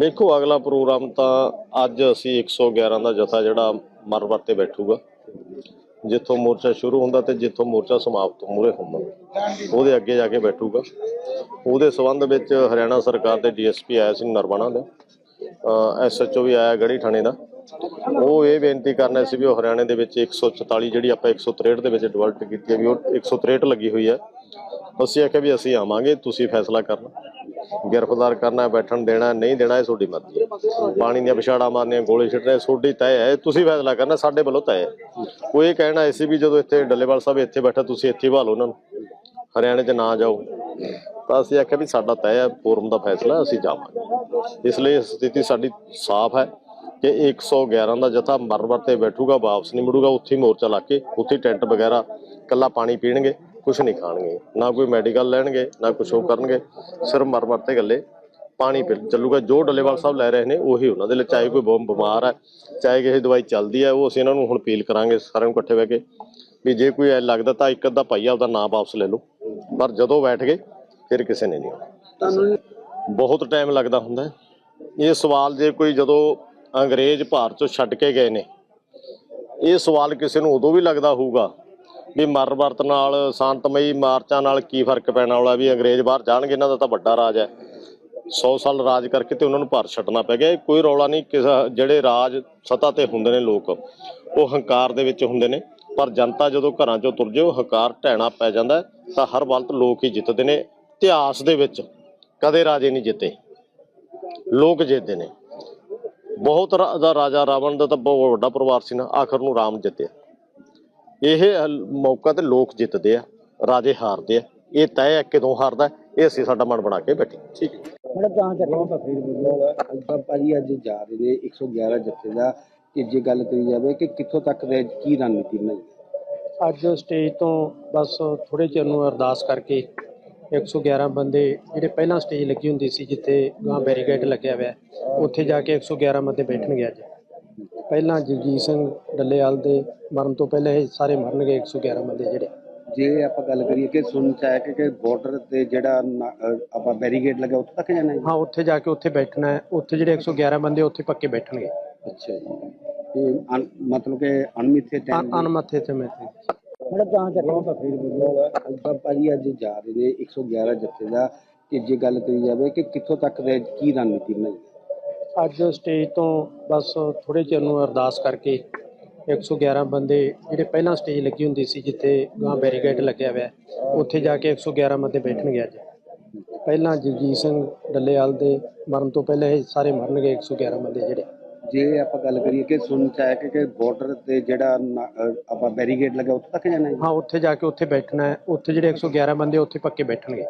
ਦੇਖੋ, ਅਗਲਾ ਪ੍ਰੋਗਰਾਮ ਤਾਂ ਅੱਜ ਅਸੀਂ 111 ਦਾ ਜਥਾ ਜਿਹੜਾ ਮਰਵਰ ਤੇ ਬੈਠੂਗਾ। ਜਿੱਥੋਂ ਮੋਰਚਾ ਸ਼ੁਰੂ ਹੁੰਦਾ ਤੇ ਜਿੱਥੋਂ ਮੋਰਚਾ ਸਮਾਪਤ ਮੂਰੇ ਹੁੰਦਾ। ਉਹਦੇ ਅੱਗੇ ਜਾ ਕੇ ਬੈਠੂਗਾ। ਉਹਦੇ ਸਬੰਧ ਵਿੱਚ ਹਰਿਆਣਾ ਸਰਕਾਰ ਦੇ ਡੀਐਸਪੀ ਆਇਆ ਸੀ ਨਰਵਾਣਾ ਦੇ। ਐਸਐਚਓ ਵੀ ਆਇਆ ਗੜੀ ਥਾਣੇ ਦਾ। ਉਹ ਇਹ ਬੇਨਤੀ ਕਰਨਾ ਸੀ ਵੀ ਉਹ ਹਰਿਆਣੇ ਦੇ ਵਿੱਚ 144 ਜਿਹੜੀ ਆਪਾਂ 163 ਦੇ ਵਿੱਚ ਡਿਵੈਲਪ ਕੀਤੀ ਹੈ ਵੀ ਉਹ 163 ਲੱਗੀ ਹੋਈ ਹੈ। ਅਸੀਂ ਆਖਿਆ ਵੀ ਅਸੀਂ ਆਵਾਂਗੇ, ਤੁਸੀਂ ਫੈਸਲਾ ਕਰਨਾ। ਗ੍ਰਿਫਤਾਰ ਕਰਨਾ, ਬੈਠਣ ਦੇਣਾ, ਨਹੀਂ ਦੇਣਾ, ਇਹ ਤੁਹਾਡੀ ਮਰਜ਼ੀ ਹੈ। ਪਾਣੀ ਦੀਆਂ ਵਿਛਾੜਾਂ ਮਾਰਨੀਆਂ, ਗੋਲੇ ਛੱਡਣੇ ਤੁਹਾਡੀ ਤੈਅ ਹੈ, ਤੁਸੀਂ ਫੈਸਲਾ ਕਰਨਾ, ਸਾਡੇ ਵੱਲੋਂ ਤੈਅ ਹੈ। ਉਹ ਇਹ ਕਹਿਣਾ ਐਸੀ ਵੀ ਜਦੋਂ ਇੱਥੇ ਡੱਲੇਵਾਲ ਸਾਹਿਬ ਇੱਥੇ ਬੈਠਾ, ਤੁਸੀਂ ਇੱਥੇ ਭਾਲੋ ਉਹਨਾਂ ਨੂੰ। ਹਰਿਆਣੇ 'ਚ ਨਾ ਜਾਓ। ਤਾਂ ਅਸੀਂ ਆਖਿਆ ਵੀ ਸਾਡਾ ਤੈਅ ਹੈ, ਫੋਰਮ ਦਾ ਫੈਸਲਾ, ਅਸੀਂ ਜਾਵਾਂਗੇ। ਇਸ ਲਈ ਸਥਿਤੀ ਸਾਡੀ ਸਾਫ਼ ਹੈ ਕਿ 111 ਦਾ ਜਥਾ ਮਰਮਰ ਤੇ ਬੈਠੂਗਾ, ਵਾਪਸ ਨਹੀਂ ਮੁੜੂਗਾ, ਉੱਥੇ ਮੋਰਚਾ ਲਾ ਕੇ, ਉੱਥੇ ਟੈਂਟ ਵਗੈਰਾ ਕੱਲਾ ਪਾਣੀ ਪੀਣਗੇ। ਕੁਝ ਨਹੀਂ ਖਾਣਗੇ। ਨਾ ਕੋਈ ਮੈਡੀਕਲ ਲੈਣਗੇ, ਨਾ ਕੁਝ ਉਹ ਕਰਨਗੇ। ਸਿਰਫ ਮਰ ਤੇ ਗੱਲੇ ਪਾਣੀ ਪੀ ਚੱਲੂਗਾ। ਜੋ ਡੱਲੇਵਾਲ ਸਾਹਿਬ ਲੈ ਰਹੇ ਨੇ, ਉਹੀ ਉਹਨਾਂ ਦੇ ਲਈ। ਚਾਹੇ ਕੋਈ ਬਿਮਾਰ ਹੈ, ਚਾਹੇ ਕਿਸੇ ਦਵਾਈ ਚੱਲਦੀ ਹੈ, ਉਹ ਅਸੀਂ ਇਹਨਾਂ ਨੂੰ ਹੁਣ ਅਪੀਲ ਕਰਾਂਗੇ ਸਾਰਿਆਂ ਨੂੰ ਇਕੱਠੇ ਬਹਿ ਕੇ ਵੀ ਜੇ ਕੋਈ ਐ ਲੱਗਦਾ ਤਾਂ ਇੱਕ ਅੱਧਾ ਭਾਈਆ ਉਹਦਾ ਨਾਂ ਵਾਪਸ ਲੈ ਲਓ। ਪਰ ਜਦੋਂ ਬੈਠ ਗਏ, ਫਿਰ ਕਿਸੇ ਨੇ ਨਹੀਂ ਆਉਣਾ। ਬਹੁਤ ਟਾਈਮ ਲੱਗਦਾ ਹੁੰਦਾ ਇਹ ਸਵਾਲ ਜੇ ਕੋਈ ਜਦੋਂ ਅੰਗਰੇਜ਼ ਭਾਰਤ ਚੋਂ ਛੱਡ ਕੇ ਗਏ ਨੇ, ਇਹ ਸਵਾਲ ਕਿਸੇ ਨੂੰ ਉਦੋਂ ਵੀ ਲੱਗਦਾ ਹੋਊਗਾ ਵੀ ਮਰ ਵਰਤ ਨਾਲ, ਸ਼ਾਂਤਮਈ ਮਾਰਚਾਂ ਨਾਲ ਕੀ ਫ਼ਰਕ ਪੈਣਾ? ਵਾਲਾ ਵੀ ਅੰਗਰੇਜ਼ ਬਾਹਰ ਜਾਣਗੇ, ਇਹਨਾਂ ਦਾ ਤਾਂ ਵੱਡਾ ਰਾਜ ਹੈ। 100 ਸਾਲ ਰਾਜ ਕਰਕੇ ਤੇ ਉਹਨਾਂ ਨੂੰ ਭਾਰਤ ਛੱਡਣਾ ਪੈ ਗਿਆ। ਕੋਈ ਰੌਲਾ ਨਹੀਂ, ਕਿਸੇ ਜਿਹੜੇ ਰਾਜ ਸਤਾ ਤੇ ਹੁੰਦੇ ਨੇ ਲੋਕ, ਉਹ ਹੰਕਾਰ ਦੇ ਵਿੱਚ ਹੁੰਦੇ ਨੇ। ਪਰ ਜਨਤਾ ਜਦੋਂ ਘਰਾਂ ਚੋਂ ਤੁਰ ਜਾਓ ਹੰਕਾਰ ਢਹਿਣਾ ਪੈ ਜਾਂਦਾ ਤਾਂ ਹਰ ਵਕਤ ਲੋਕ ਹੀ ਜਿੱਤਦੇ ਨੇ। ਇਤਿਹਾਸ ਦੇ ਵਿੱਚ ਕਦੇ ਰਾਜੇ ਨਹੀਂ ਜਿੱਤੇ। ਲੋਕ ਜਿੱਤਦੇ ਨੇ। ਬਹੁਤ ਰਾਜਾ ਰਾਵਣ ਦਾ ਤਾਂ ਬਹੁਤ ਵੱਡਾ ਪਰਿਵਾਰ ਸੀ ਨਾ, ਆਖਰ ਨੂੰ ਰਾਮ ਜਿੱਤਿਆ। ਇਹ ਮੌਕਾ ਤੇ ਲੋਕ ਜਿੱਤਦੇ ਆ ਰਾਜੇ ਹਾਰਦੇ ਆ। ਇਹ ਤੈਅ ਹੈ ਕਿਦੋਂ ਹਾਰਦਾ ਇਹ ਅਸੀਂ ਸਾਡਾ ਮਨ ਬਣਾ ਕੇ ਬੈਠੇ। ਠੀਕ ਹੈ। ਤਾਂ ਫਿਰ ਬੋਲੋ ਭਾਜੀ ਅੱਜ ਜਾ ਰਹੇ ਨੇ 111 ਜੱਥੇ ਦਾ ਕਿ ਜੇ ਗੱਲ ਕਰੀ ਜਾਵੇ ਕਿ ਕਿੱਥੋਂ ਤੱਕ ਦੇ ਕੀ ਰਣਨੀਤੀ ਬਣਾਈ? ਅੱਜ ਸਟੇਜ ਤੋਂ ਬਸ ਥੋੜੇ ਚਿਰ ਨੂੰ ਅਰਦਾਸ ਕਰਕੇ 111 ਬੰਦੇ ਜਿਹੜੇ ਪਹਿਲਾਂ ਸਟੇਜ ਲੱਗੀ ਹੁੰਦੀ ਸੀ ਜਿੱਥੇ ਗਾਂ ਬੈਰੀਕੇਡ ਲੱਗਿਆ ਹੋਇਆ ਉੱਥੇ ਜਾ ਕੇ 111 ਬੰਦੇ ਬੈਠਣਗੇ ਅੱਜ। ਪਹਿਲਾਂ ਜਗਜੀਤ ਸਿੰਘ ਡੱਲੇਵਾਲ ਦੇ ਮਰਨ ਤੋਂ ਪਹਿਲਾਂ ਇਹ ਸਾਰੇ ਮਰਨਗੇ 111 ਬੰਦੇ ਜਿਹੜੇ। ਜੇ ਆਪਾਂ ਗੱਲ ਕਰੀਏ ਕਿ ਸੁਣ ਚ ਆਇਆ ਕਿ ਕਿ ਬਾਰਡਰ ਤੇ ਜਿਹੜਾ ਨਾ- ਅਹ ਆਪਾਂ ਬੈਰੀਕੇਡ ਲੱਗਾ ਉੱਥੇ ਤੱਕ ਜਾਣਾ ਹੈ? ਹਾਂ ਉੱਥੇ ਜਾ ਕੇ ਉੱਥੇ ਬੈਠਣਾ ਹੈ। ਉੱਥੇ ਜਿਹੜੇ 111 ਬੰਦੇ ਉੱਥੇ ਪੱਕੇ ਬੈਠਣਗੇ। ਅੱਛਾ ਜੀ। ਤੇ ਮਤਲਬ ਕਿ ਅਣਮਿੱਥੇ ਟਾਈਮ ਅਨ- ਅਣਮੱਥੇ ਤੇ ਮੈਂ ਮੇਰਾ ਤਾਂ ਚੱਲੋ ਤਾਂ ਫਿਰ ਬੋਲੋ ਭਾਜੀ ਅੱਜ ਜਾ ਰਹੇ ਨੇ 111 ਜੱਥੇ ਦਾ। ਕਿ ਜੇ ਗੱਲ ਕਰੀ ਜਾਵੇ ਕਿ ਕਿੱਥੋਂ ਤੱਕ ਦੇ ਕੀ ਰਣਨੀਤੀ ਬਣਾਈ? ਅੱਜ ਸਟੇਜ ਤੋਂ ਬਸ ਥੋੜੇ ਚਿਰ ਨੂੰ ਅਰਦਾਸ ਕਰਕੇ 111 ਬੰਦੇ ਜਿਹੜੇ ਪਹਿਲਾਂ ਸਟੇਜ ਲੱਗੀ ਹੁੰਦੀ ਸੀ ਜਿੱਥੇ ਗਾਂ ਬੈਰੀਕੇਡ ਲੱਗਿਆ ਹੋਇਆ ਉੱਥੇ ਜਾ ਕੇ 111 ਬੰਦੇ ਬੈਠਣਗੇ ਅੱਜ। ਪਹਿਲਾਂ ਜਗਜੀਤ ਸਿੰਘ ਡੱਲੇਵਾਲ ਦੇ ਮਰਨ ਤੋਂ ਪਹਿਲਾਂ ਇਹ ਸਾਰੇ ਮਰਨਗੇ 111 ਬੰਦੇ ਜਿਹੜੇ। ਜੇ ਆਪਾਂ ਗੱਲ ਕਰੀਏ ਕਿ ਸੁਣ ਚ ਆਇਆ ਕਿ ਕਿ ਬਾਰਡਰ ਤੇ ਜਿਹੜਾ ਨਾ- ਅਹ ਆਪਾਂ ਬੈਰੀਕੇਡ ਲੱਗਾ ਉੱਥੇ ਤੱਕ ਜਾਣਾ ਹੈ? ਹਾਂ ਉੱਥੇ ਜਾ ਕੇ ਉੱਥੇ ਬੈਠਣਾ ਹੈ ਉੱਥੇ ਜਿਹੜੇ 111 ਬੰਦੇ ਉੱਥੇ ਪੱਕੇ ਬੈਠਣਗੇ।